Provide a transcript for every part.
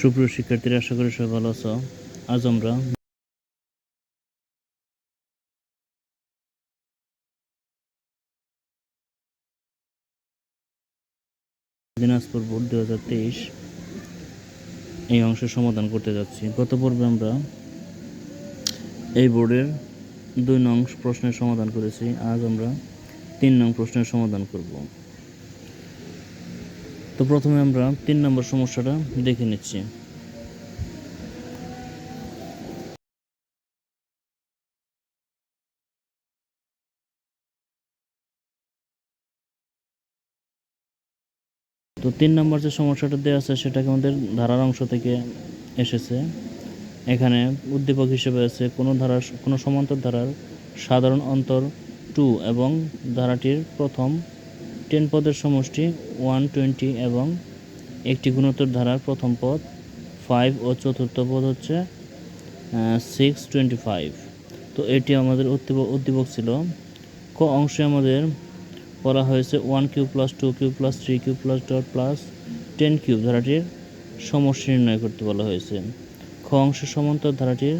সুপ্রিয় শিক্ষার্থীরা, আশা করি সবাই ভালো আছো। আজ আমরা দিনাজপুর বোর্ড দু হাজার তেইশ এই অংশের সমাধান করতে যাচ্ছি। গত পর্বে আমরা এই বোর্ডের দুই নং প্রশ্নের সমাধান করেছি। আজ আমরা তিন নং প্রশ্নের সমাধান করব। তো প্রথমে আমরা তিন নম্বর সমস্যাটা দেখে নিচ্ছি। তো তিন নম্বর যে সমস্যাটা দেওয়া আছে, সেটাকে আমাদের ধারার অংশ থেকে এসেছে। এখানে উদ্দীপক হিসেবে আছে কোনো ধারার, কোনো সমান্তর ধারার সাধারণ অন্তর টু এবং ধারাটির প্রথম টেন পদের সমষ্টি ওয়ান টোয়েন্টি এবং একটি গুণোত্তর ধারার প্রথম পদ ফাইভ ও চতুর্থ পদ হচ্ছে সিক্স টোয়েন্টি ফাইভ তো এটি আমাদের উদ্দীপক ছিল। ক অংশে আমাদের বলা হয়েছে one cube plus two cube plus three cube plus dot plus ten cube ধারাটির সমষ্টি নির্ণয় করতে বলা হয়েছে। খ অংশের সমান্তর ধারাটির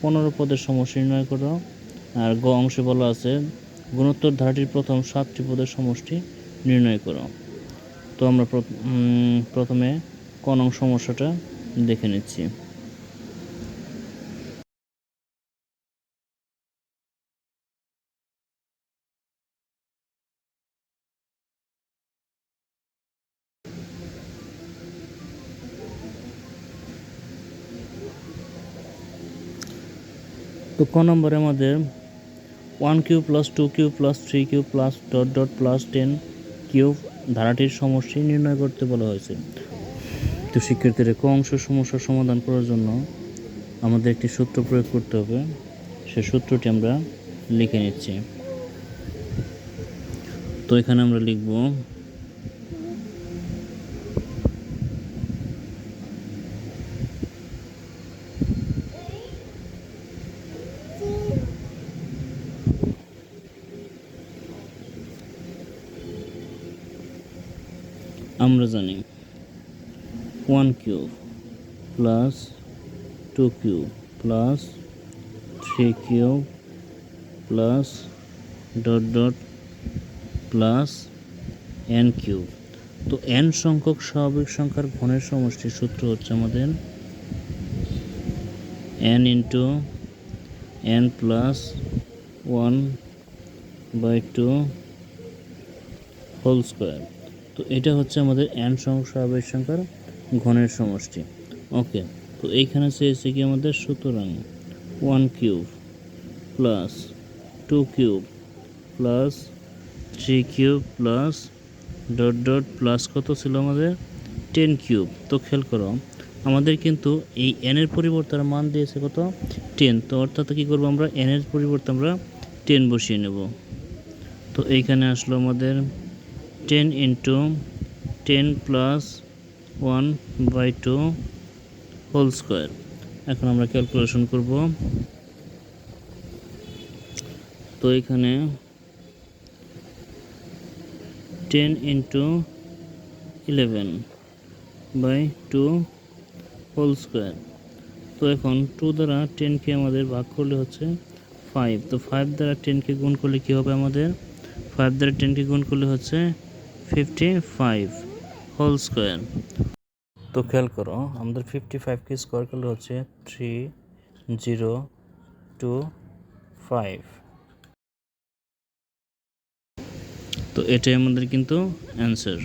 পনেরো পদের সমষ্টি নির্ণয় করো। আর গ অংশে বলা আছে, গুণোত্তর ধারাটির প্রথম সাতটি পদের সমষ্টি নির্ণয় করো। তো আমরা প্রথমে ক নং সমস্যাটা দেখে নিচ্ছি। তো ক নম্বরে আমাদের one cube plus two cube plus three cube plus dot dot plus ten cube ধারাটির সমষ্টি নির্ণয় করতে বলা হয়েছে। তো শিক্ষার্থীরা ক অংশ সমস্যার সমাধান করার জন্য আমাদের একটি সূত্র প্রয়োগ করতে হবে। সে সূত্রটি আমরা লিখে নিচ্ছি। তো এখানে আমরা লিখব আমরা জানি cube plus two cube plus three cube plus dot dot plus n তো এন সংখ্যক স্বাভাবিক সংখ্যার ঘনের সমষ্টির সূত্র হচ্ছে আমাদের n into n plus one by two whole square তো এটা হচ্ছে আমাদের এন সংখ্যক স্বাভাবিক সংখ্যার ঘনের সমষ্টি। ওকে, তো এইখানে চেয়েছে কি আমাদের সুতরাং one cube plus two cube plus three cube plus dot dot plus কত ছিল আমাদের? টেন কিউব তো খেয়াল করো, আমাদের কিন্তু এই এনের পরিবর্তে মান দিয়েছে কত? টেন তো অর্থাৎ কী করব আমরা? এনের পরিবর্তে আমরা টেন বসিয়ে নেব। তো এইখানে আসলো আমাদের ten into ten plus one by two whole square. এখন আমরা ক্যালকুলেশন করব। তো এখানে ten into eleven by two whole square. তো এখন টু দ্বারা টেনকে আমাদের ভাগ করলে হচ্ছে ফাইভ। তো ফাইভ দ্বারা টেনকে গুণ করলে কী হবে আমাদের? ফাইভ দ্বারা টেনকে গুণ করলে হচ্ছে ফিফটি ফাইভ হোল স্কোয়ার। তো খেয়াল করো, আমাদের ফিফটি ফাইভকে স্কোয়ার করলে হচ্ছে থ্রি জিরো টু ফাইভ তো এটাই আমাদের কিন্তু অ্যান্সার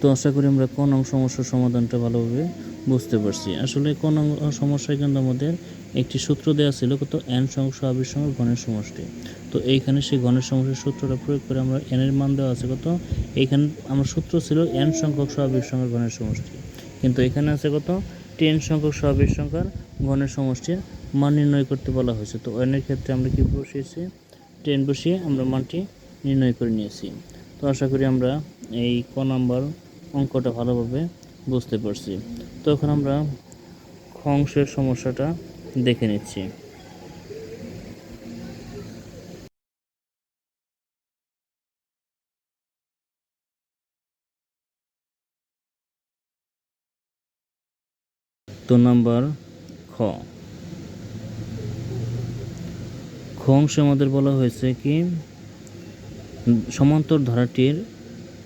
তো আশা করি আমরা কোন সমস্যার সমাধানটা ভালোভাবে বুঝতে পারছি। আসলে কোন সমস্যায় কিন্তু আমাদের একটি সূত্র দেওয়া ছিল, কত এন সংখ্যক স্বাভাবিক সংখ্যা ঘনের সমষ্টি। তো এইখানে সেই ঘনের সমস্যার সূত্রটা প্রয়োগ করে আমরা এন এর মান দেওয়া আছে কত? এইখানে আমার সূত্র ছিল এন সংখ্যক স্বাভাবিক সংখ্যার ঘনের সমষ্টি। কিন্তু এখানে আছে কত? টেন সংখ্যক স্বাভাবিক সংখ্যার ঘনের সমষ্টির মান নির্ণয় করতে বলা হয়েছে। তো এনের ক্ষেত্রে আমরা কি বসিয়েছি? টেন বসিয়ে আমরা মানটি নির্ণয় করে নিয়েছি। তো আশা করি আমরা এই ক নাম্বার অঙ্কটা ভালোভাবে বুঝতে পারছি। তো এখন আমরা খ অংশের সমস্যাটা দেখে নিচ্ছি। তো নাম্বার খ। খ অংশে আমাদের বলা হয়েছে কি, সমান্তর ধারাটির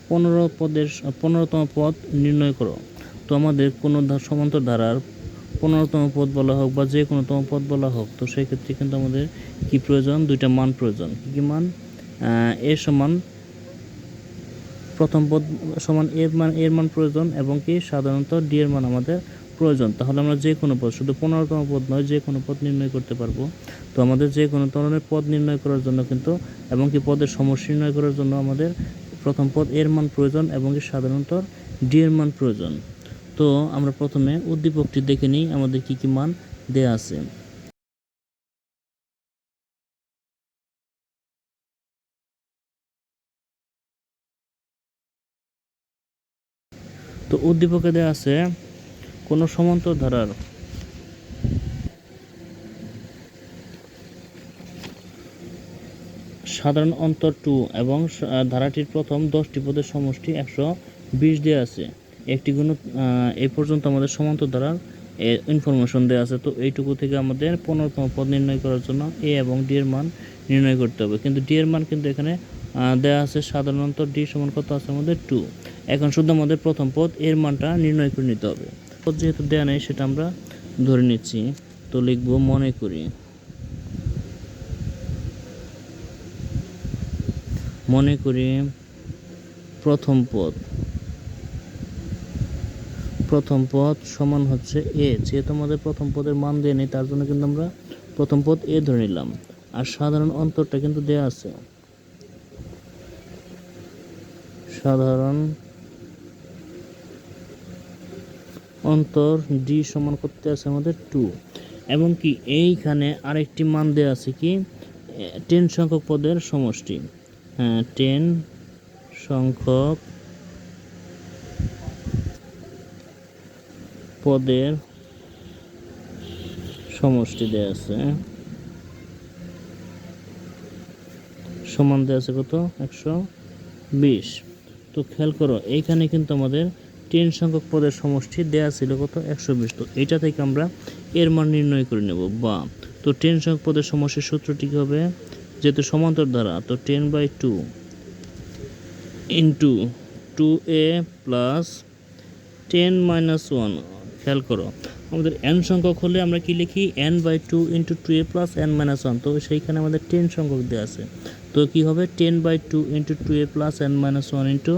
পনেরো পদের পনেরোতম পদ নির্ণয় করো। তো আমাদের কোনো সমান্তর ধারার পনেরোতম পদ বলা হোক বা যে কোনোতম পদ বলা হোক, তো সেই ক্ষেত্রে কিন্তু আমাদের কি প্রয়োজন? দুইটা মান প্রয়োজন। কী কী মান? এ সমান প্রথম পদ, সমান এর মান এর মান প্রয়োজন এবং কি সাধারণত ডি এর মান আমাদের প্রয়োজন, তাহলে আমরা যে কোনো পদ শুধু পনেরোতম পদ নয়, যে কোনো পদ নির্ণয় করতে পারব। তো আমাদের যে কোনো ধরনের পদ নির্ণয় করার জন্য কিন্তু, এবং কি পদের সমস্যা নির্ণয় করার জন্য আমাদের প্রথম পদ এর মান প্রয়োজন এবং কি সাধারণত ডি এর মান প্রয়োজন। তো আমরা প্রথমে উদ্দীপকটি দেখে নিই, আমাদের কি কি মান দেয়া আছে। তো উদ্দীপকে দেওয়া আছে কোনো সমান্তর ধারার সাধারণ অন্তর টু এবং ধারাটির প্রথম দশটি পদের সমষ্টি একশো বিশ দেওয়া আছে। একটি গুণ এ পর্যন্ত আমাদের সমান্তর ধারার ইনফরমেশন দেওয়া আছে। তো এইটুকু থেকে আমাদের পনেরোতম পদ নির্ণয় করার জন্য এ এবং ডি এর মান নির্ণয় করতে হবে। কিন্তু ডি এর মান কিন্তু এখানে দেওয়া আছে সাধারণত ডি সমান কত আছে আমাদের টু। এখন শুধু আমাদের প্রথম পদ এর মানটা নির্ণয় করে নিতে হবে। পদ যেহেতু দেওয়া নেই, সেটা আমরা ধরে নিচ্ছি। তো লিখব মনে করি। মনে করি প্রথম পদ। প্রথম পদ সমান হচ্ছে এ। যেহেতু আমাদের প্রথম পদের মান দেয় নেই, তার জন্য কিন্তু আমরা প্রথম পদ এ ধরে নিলাম। আর সাধারণ অন্তরটা কিন্তু দেয়া আছে। সাধারণ অন্তর ডি সমান করতে আছে আমাদের টু এবং কি এইখানে আরেকটি মান দেওয়া আছে কি? টেন সংখ্যক পদের সমষ্টি। হ্যাঁ টেন সংখ্যক পদের সমষ্টি দেওয়া আছে। সমান দেওয়া আছে কত? একশো বিশ। তো খেয়াল করো, এইখানে কিন্তু আমাদের টেন সংখ্যক পদের সমষ্টি দেয়া ছিল কত? একশো বিশ। তো এটা থেকে আমরা এর মান নির্ণয় করে নেব। বা, তো টেন সংখ্যক পদের সমষ্টির সূত্রটি কী হবে? যেহেতু সমান্তর ধারা, তো ten by two into two a plus ten minus one. খেয়াল করো, আমাদের এন সংখ্যক হলে আমরা কি লিখি? N by two into two a plus n minus one. তো সেইখানে আমাদের টেন সংখ্যক দেওয়া আছে। তো কি হবে? Ten by two into two a plus n minus one into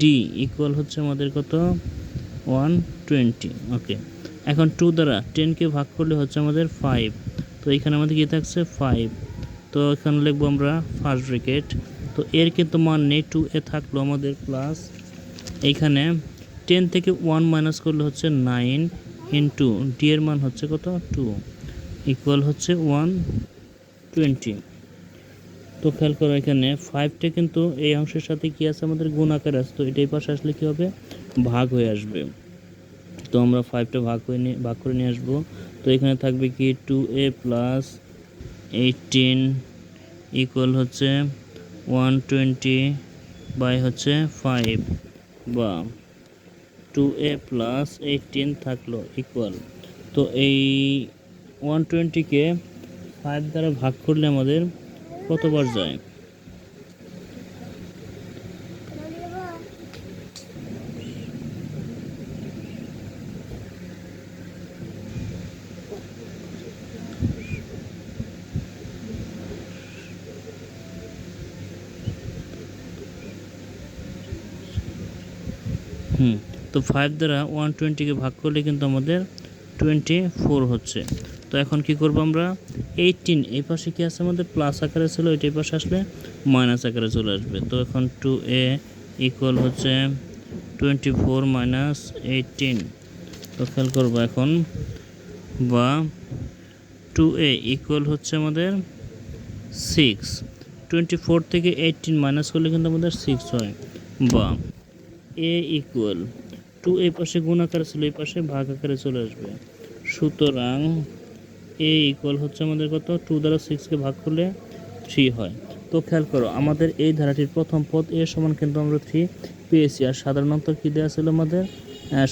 d equal হচ্ছে আমাদের কত? ওয়ান টোয়েন্টি ওকে এখন টু দ্বারা টেনকে ভাগ করলে হচ্ছে আমাদের ফাইভ তো এখানে আমাদের কী থাকছে? ফাইভ তো এখানে লিখব আমরা ফার্স্ট ব্রেকেট তো এর কিন্তু মান নেই টু এ থাকল আমাদের প্লাস এইখানে টেন থেকে ওয়ান মাইনাস করলে হচ্ছে নাইন ইন্টু ডি এর মান হচ্ছে কত? টু ইকুয়াল হচ্ছে ওয়ান টোয়েন্টি তো খেয়াল করো এখানে ফাইভটা কিন্তু এই অংশের সাথে কি আছে আমাদের গুণ আকার আছে, তো এটাই পাশে আসলে কী হবে? ভাগ হয়ে আসবে। তো আমরা ফাইভটা ভাগ করে নিয়ে ভাগ করে নিয়ে আসব। তো এখানে থাকবে কি two a plus eighteen equal হচ্ছে ওয়ান টোয়েন্টি বাই হচ্ছে ফাইভ বা টু এ প্লাস এইটিন থাকল ইকুয়াল তো এই ওয়ান টোয়েন্টিকে ফাইভ দ্বারা ভাগ করলে আমাদের কতবার যায়? হুম, তো ফাইভ দ্বারা ওয়ান টোয়েন্টিকে ভাগ করলে কিন্তু আমাদের টোয়েন্টি ফোর হচ্ছে। তো এখন কি করব আমরা? এইটিন এই পাশে কি আছে আমাদের? প্লাস আকারে ছিল এই পাশে আসলে মাইনাস আকারে চলে আসবে। তো এখন টু এ ইকুয়াল হচ্ছে টোয়েন্টি ফোর মাইনাস এইটিন তো খেয়াল করব এখন। বা টু এ ইকুয়াল হচ্ছে আমাদের সিক্স টোয়েন্টি ফোর থেকে এইটিন মাইনাস করলে কিন্তু আমাদের সিক্স হয়। বা এ ইকুয়াল টু এই পাশে গুণ আকারে ছিল, এই পাশে ভাগ আকারে চলে আসবে। সুতরাং এ ইকুয়াল হচ্ছে আমাদের কত? টু দ্বারা সিক্সকে ভাগ করলে থ্রি হয়। তো খেয়াল করো, আমাদের এই ধারাটির প্রথম পদ এ সমান কিন্তু আমরা থ্রি পেয়েছি। আর সাধারণত কী দেওয়া ছিল আমাদের?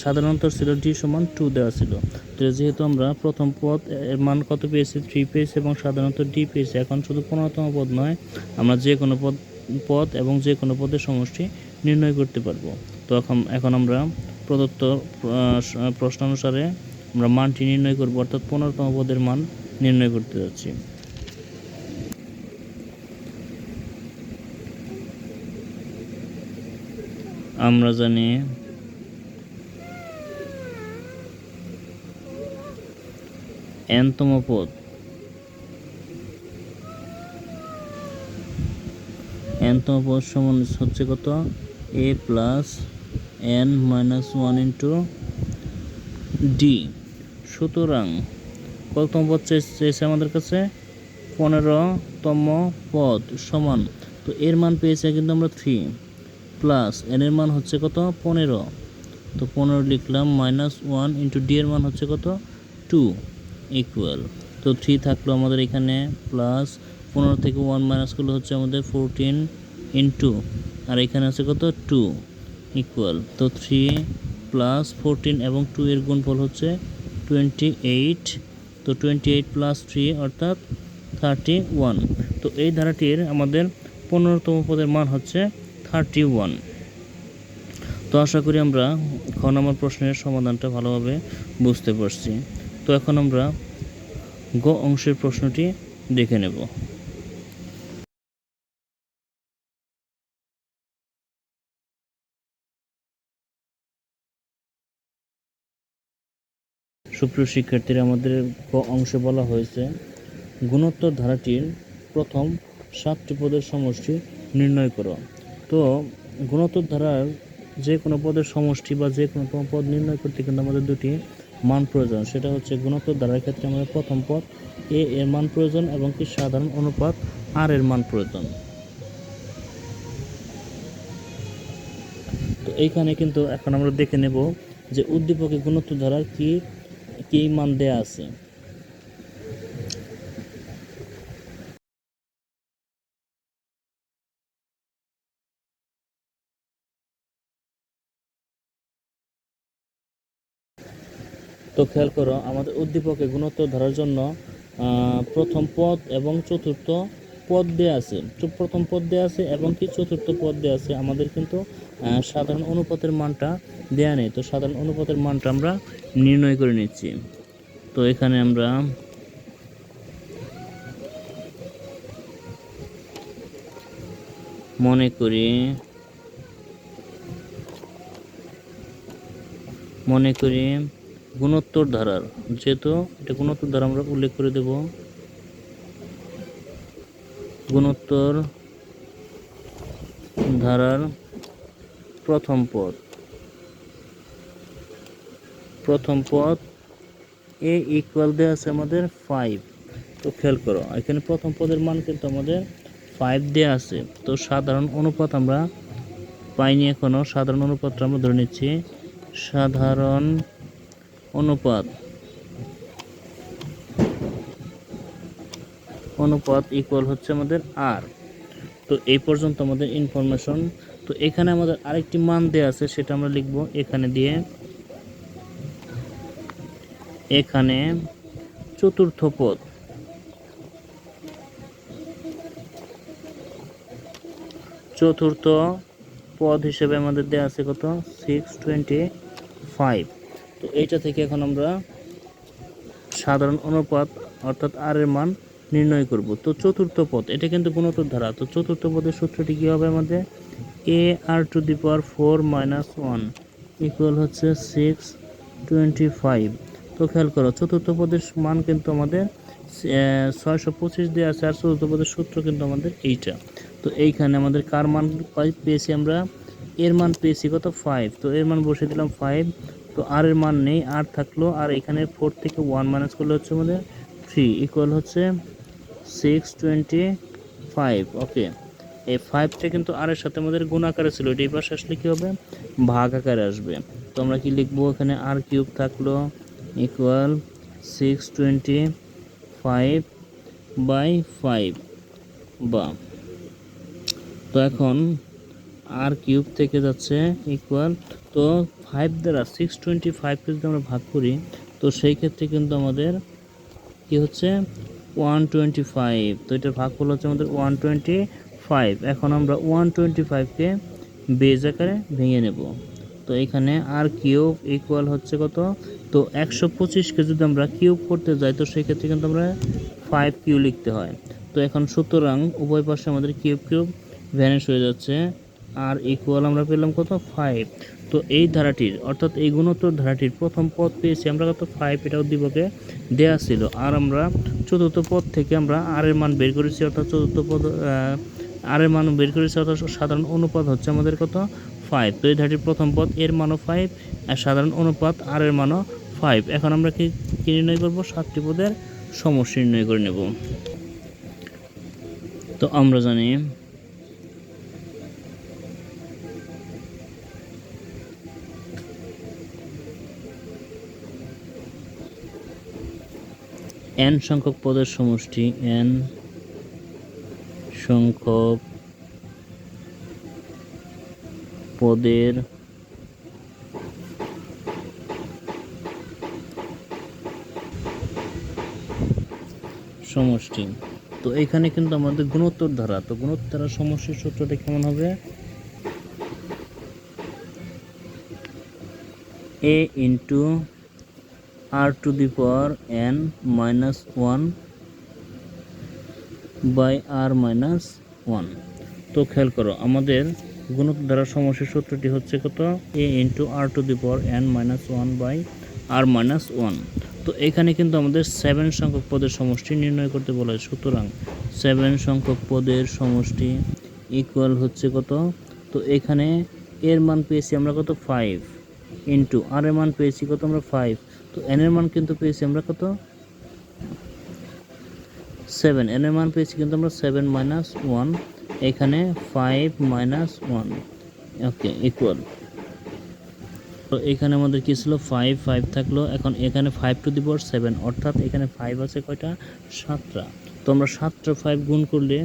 সাধারণ অন্তর ছিল ডি সমান টু দেওয়া ছিল। তো যেহেতু আমরা প্রথম পদ এর মান কত পেয়েছি? থ্রি পেয়েছি এবং সাধারণত ডি পেয়েছি। এখন শুধু পনেরোতম পদ নয়, আমরা যে কোনো পদ পদ এবং যে কোনো পদের সমষ্টি নির্ণয় করতে পারব। তো এখন এখন আমরা প্রদত্ত প্রশ্ন অনুসারে আমরা মানটি নির্ণয় করব, অর্থাৎ পনেরোতম পদের মান নির্ণয় করতে যাচ্ছি। আমরা জানি এনতম পদ এনতম পদ সমান হচ্ছে কত? A plus n minus one into d সুতরাং কততম পদ চেয়ে- চেয়েছে আমাদের কাছে পনেরোতম পদ সমান। তো এর মান পেয়েছে কিন্তু আমরা থ্রি প্লাস এন এর মান হচ্ছে কত? পনেরো। তো পনেরো লিখলাম মাইনাস ওয়ান ইন্টু ডি এর মান হচ্ছে কত? টু ইকুয়াল তো থ্রি থাকল আমাদের এখানে প্লাস পনেরো থেকে ওয়ান মাইনাস করলে হচ্ছে আমাদের ফোরটিন ইন্টু আর এখানে আছে কত? টু ইকুয়াল তো থ্রি প্লাস ফোরটিন এবং টু এর গুণফল হচ্ছে টোয়েন্টি এইট তো টোয়েন্টি এইট প্লাস থ্রি অর্থাৎ থার্টি ওয়ান তো এই ধারাটির আমাদের পনেরোতম পদের মান হচ্ছে থার্টি ওয়ান তো আশা করি আমরা খ নম্বর প্রশ্নের সমাধানটা ভালোভাবে বুঝতে পারছি। তো এখন আমরা গ অংশের প্রশ্নটি দেখে নেব। সুপ্রিয় শিক্ষার্থীরা, আমাদের অংশে বলা হয়েছে গুণোত্তর ধারাটির প্রথম সাতটি পদের সমষ্টি নির্ণয় করো। তো গুণোত্তর ধারার যে কোনো পদের সমষ্টি বা যে কোনো কোনো পদ নির্ণয় করতে কিন্তু আমাদের দুটি মান প্রয়োজন। সেটা হচ্ছে গুণোত্তর ধারার ক্ষেত্রে আমাদের প্রথম পদ এ এর মান প্রয়োজন এবং কি সাধারণ অনুপাত আর এর মান প্রয়োজন। তো, এইখানে কিন্তু এখন আমরা দেখে নেব যে উদ্দীপকে গুণোত্তর ধারার কি কি মান দেয়া আছে? তো খেয়াল করো, আমাদের উদ্দীপকে গুণোত্তর ধরার জন্য প্রথম পদ এবং চতুর্থ পদ দেয়া আছে প্রথম পদ দেয়া আছে এবং কি চতুর্থ পদ দেয়া আছে, আমাদের কিন্তু সাধারণ অনুপাতের মানটা দেয়া নেই। তো সাধারণ অনুপাতের মানটা আমরা নির্ণয় করে নিচ্ছি। তো এখানে আমরা মনে করি মনে করি গুণোত্তর ধারার, যেহেতু এটা গুণোত্তর ধারা আমরা উল্লেখ করে দেব। গুণোত্তর ধারার প্রথম পদ। প্রথম পদ এ ইকুয়াল দেওয়া আছে আমাদের ফাইভ তো খেয়াল করো, এখানে প্রথম পদের মান কিন্তু আমাদের ফাইভ দেওয়া আছে। তো সাধারণ অনুপাত আমরা পাইনি এখনও সাধারণ অনুপাতটা আমরা ধরে নিচ্ছি সাধারণ অনুপাত। অনুপাত ইকুয়াল হচ্ছে আমাদের আর তো এই পর্যন্ত আমাদের ইনফরমেশন তো এখানে আমাদের আরেকটি মান দেওয়া আছে, সেটা আমরা লিখব এখানে দিয়ে। এখানে চতুর্থ পদ। চতুর্থ পদ হিসেবে আমাদের দেওয়া আছে কত? সিক্স টোয়েন্টি ফাইভ তো এইটা থেকে এখন আমরা সাধারণ অনুপাত, অর্থাৎ আর এর মান নির্ণয় করব। তো চতুর্থ পদ, এটা কিন্তু গুণোত্তর ধারা। তো চতুর্থ পদের সূত্রটি কী হবে আমাদের? A r to the power four minus one equal হচ্ছে সিক্স টোয়েন্টি ফাইভ তো খেয়াল করো, চতুর্থ পদের মান কিন্তু আমাদের ছয়শো পঁচিশ দিয়ে আছে, আর চতুর্থ পদের সূত্র কিন্তু আমাদের এইটা। তো এইখানে আমাদের কার মান পেয়েছি আমরা? এর মান পেয়েছি কত? ফাইভ তো এর মান বসে দিলাম ফাইভ তো আর এর মান নেই আর থাকল, আর এখানে ফোর থেকে ওয়ান মাইনাস করলে হচ্ছে আমাদের থ্রি ইকুয়াল হচ্ছে সিক্স টোয়েন্টি ফাইভ ওকে এই ফাইভটা কিন্তু আর এর সাথে আমাদের গুণ আকারে ছিল এটা পাশে আসলে কী হবে? ভাগ আকারে আসবে। তো আমরা কি লিখব এখানে? আর কিউব থাকল equal six twenty five by five বা। তো এখন আর কিউব থেকে যাচ্ছে ইকুয়াল তো ফাইভ দ্বারা সিক্স টোয়েন্টি ফাইভকে যদি আমরা ভাগ করি, তো সেই ক্ষেত্রে কিন্তু আমাদের কি হচ্ছে? ওয়ান টোয়েন্টি ফাইভ তো এটার ভাগ ভাগফল হচ্ছে আমাদের ওয়ান টোয়েন্টি ফাইভ এখন আমরা ওয়ান টোয়েন্টি ফাইভকে বেজ আকারে ভেঙে নেব। তো এখানে আর কিউব ইকুয়াল হচ্ছে কত? তো একশো পঁচিশকে যদি আমরা কিউব করতে যাই, তো সেক্ষেত্রে কিন্তু আমরা ফাইভ কিউ লিখতে হয়। তো এখন সুতরাং উভয় পাশে আমাদের কিউব কিউব ভ্যানিশ হয়ে যাচ্ছে। আর ইকুয়াল আমরা পেলাম কত? ফাইভ তো এই ধারাটির, অর্থাৎ এই গুণোত্তর ধারাটির প্রথম পদ পেয়েছি আমরা কত ফাইভ এটা উদ্দীপকে দেয়া ছিল। আর আমরা চতুর্থ পদ থেকে আমরা আর এর মান বের করেছি, অর্থাৎ চতুর্থ পদ আর এর মান বের করেছি, অর্থাৎ সাধারণ অনুপাত হচ্ছে আমাদের কত? ফাইভ তো এই ধারাটির প্রথম পদ এর মানও ফাইভ আর সাধারণ অনুপাত আর এর মানও ফাইভ এখন আমরা কি কি নির্ণয় করব? সাতটি পদের সমষ্টি নির্ণয় করে নেব। তো আমরা জানি এন সংখ্যক পদের সমষ্টি এন সংখ্যক পদের সমষ্টি। তো এখানে কিন্তু আমাদের গুণোত্তর ধারা, তো গুণোত্তর ধারা সমষ্টির সূত্রটা কেমন হবে? A into r to the power n minus one by r minus one তো খেয়াল করো, আমাদের গুণক দ্বারা সমস্যার সূত্রটি হচ্ছে কত? A into r to the power n minus one by r minus one তো এখানে কিন্তু আমাদের সেভেন সংখ্যক পদের সমষ্টি নির্ণয় করতে বলা হয়। সুতরাং সেভেন সংখ্যক পদের সমষ্টি ইকুয়াল হচ্ছে কত? তো এখানে এর মান পেয়েছি আমরা কত? ফাইভ ইন্টু আর এর মান পেয়েছি কত? আমরা ফাইভ তো এন এর মান কিন্তু পেয়েছি আমরা কত? সেভেন এন এর মান পেয়েছি কিন্তু আমরা সেভেন মাইনাস ওয়ান এখানে five minus one okay equal তো এখানে আমাদের কী ছিল? ফাইভ ফাইভ থাকল। এখন এখানে five to the power seven অর্থাৎ এখানে ফাইভ আছে কয়টা? সাতটা। তো আমরা সাতটা ফাইভ গুণ করলে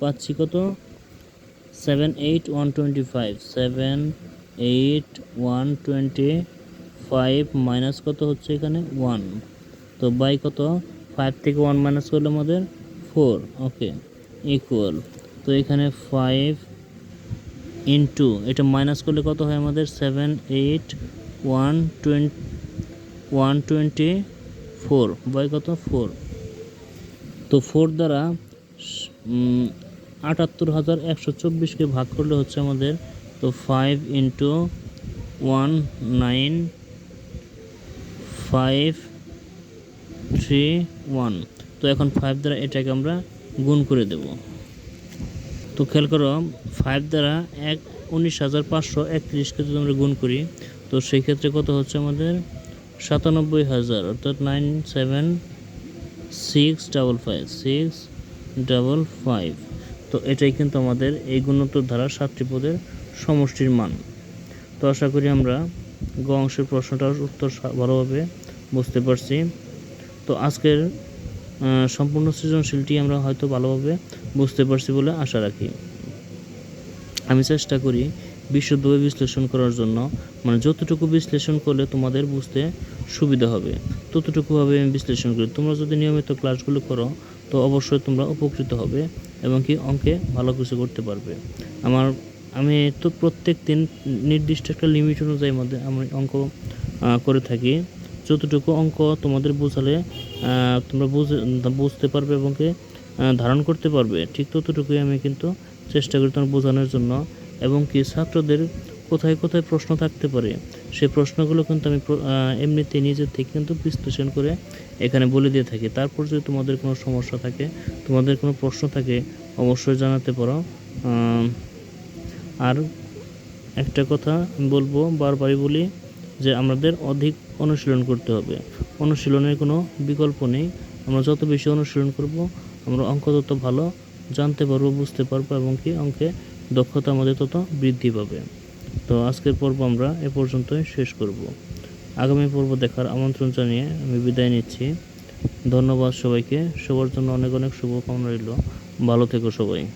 পাচ্ছি কত? Seven eight one twenty five seven eight one twenty five minus কত হচ্ছে এখানে? ওয়ান তো বাই কত? ফাইভ থেকে ওয়ান মাইনাস করলে আমাদের ফোর ওকে ইকুয়াল তো এখানে ফাইভ ইন্টু এটা মাইনাস করলে কত হয় আমাদের? Seven eight one twenty one twenty four by কত? ফোর তো ফোর দ্বারা আটাত্তর হাজার একশো চব্বিশকে ভাগ করলে হচ্ছে আমাদের, তো five into one nine five three one তো এখন ফাইভ দ্বারা এটাকে আমরা গুণ করে দেব। তো খেয়াল করো ফাইভ দ্বারা এক, উনিশ হাজার পাঁচশো একত্রিশকে যদি আমরা গুণ করি, তো সেই ক্ষেত্রে কত হচ্ছে আমাদের? সাতানব্বই হাজার, অর্থাৎ nine seven six double five six double five তো এটাই কিন্তু আমাদের এই গুণোত্তর ধারা সাতটি পদের সমষ্টির মান। তো আশা করি আমরা গ অংশের প্রশ্নটার উত্তর ভালোভাবে বুঝতে পারছি। তো আজকের সম্পূর্ণ সৃজনশীলটি আমরা হয়তো ভালোভাবে বুঝতে পারছি বলে আশা রাখি। আমি চেষ্টা করি বিশুদ্ধভাবে বিশ্লেষণ করার জন্য। মানে যতটুকু বিশ্লেষণ করলে তোমাদের বুঝতে সুবিধা হবে, ততটুকুভাবে আমি বিশ্লেষণ করি। তোমরা যদি নিয়মিত ক্লাসগুলো করো, তো অবশ্যই তোমরা উপকৃত হবে এবং কি অঙ্কে ভালো কিছু করতে পারবে। আমার আমি তো প্রত্যেক দিন নির্দিষ্ট একটা লিমিট অনুযায়ী মধ্যে আমি অঙ্ক করে থাকি। যতটুকু অঙ্ক তোমাদের বোঝালে তোমরা বুঝে, বুঝতে পারবে এবং ধারণ করতে পারবে, ঠিক ততটুকুই আমি কিন্তু চেষ্টা করি তোমার বোঝানোর জন্য। এবং কি, ছাত্রদের কোথায় কোথায় প্রশ্ন থাকতে পারে সেই প্রশ্নগুলো কিন্তু আমি এমনিতে নিজের থেকে কিন্তু বিশ্লেষণ করে এখানে বলে দিয়ে থাকি। তারপর যদি তোমাদের কোনো সমস্যা থাকে, তোমাদের কোনো প্রশ্ন থাকে, অবশ্যই জানাতে পারো। আর একটা কথা বলব, বারবারই বলি যে আমাদের অধিক অনুশীলন করতে হবে। অনুশীলনের কোনো বিকল্প নেই। আমরা যত বেশি অনুশীলন করব, আমরা অঙ্ক তত ভালো জানতে পারব, বুঝতে পারব এবং কি অঙ্কে দক্ষতা আমাদের তত বৃদ্ধি পাবে। তো আজকের পর্ব আমরা এ পর্যন্তই শেষ করব। আগামী পর্ব দেখার আমন্ত্রণ জানিয়ে আমি বিদায় নিচ্ছি। ধন্যবাদ সবাইকে। সবার জন্য অনেক অনেক শুভকামনা রইল। ভালো থেকো সবাই।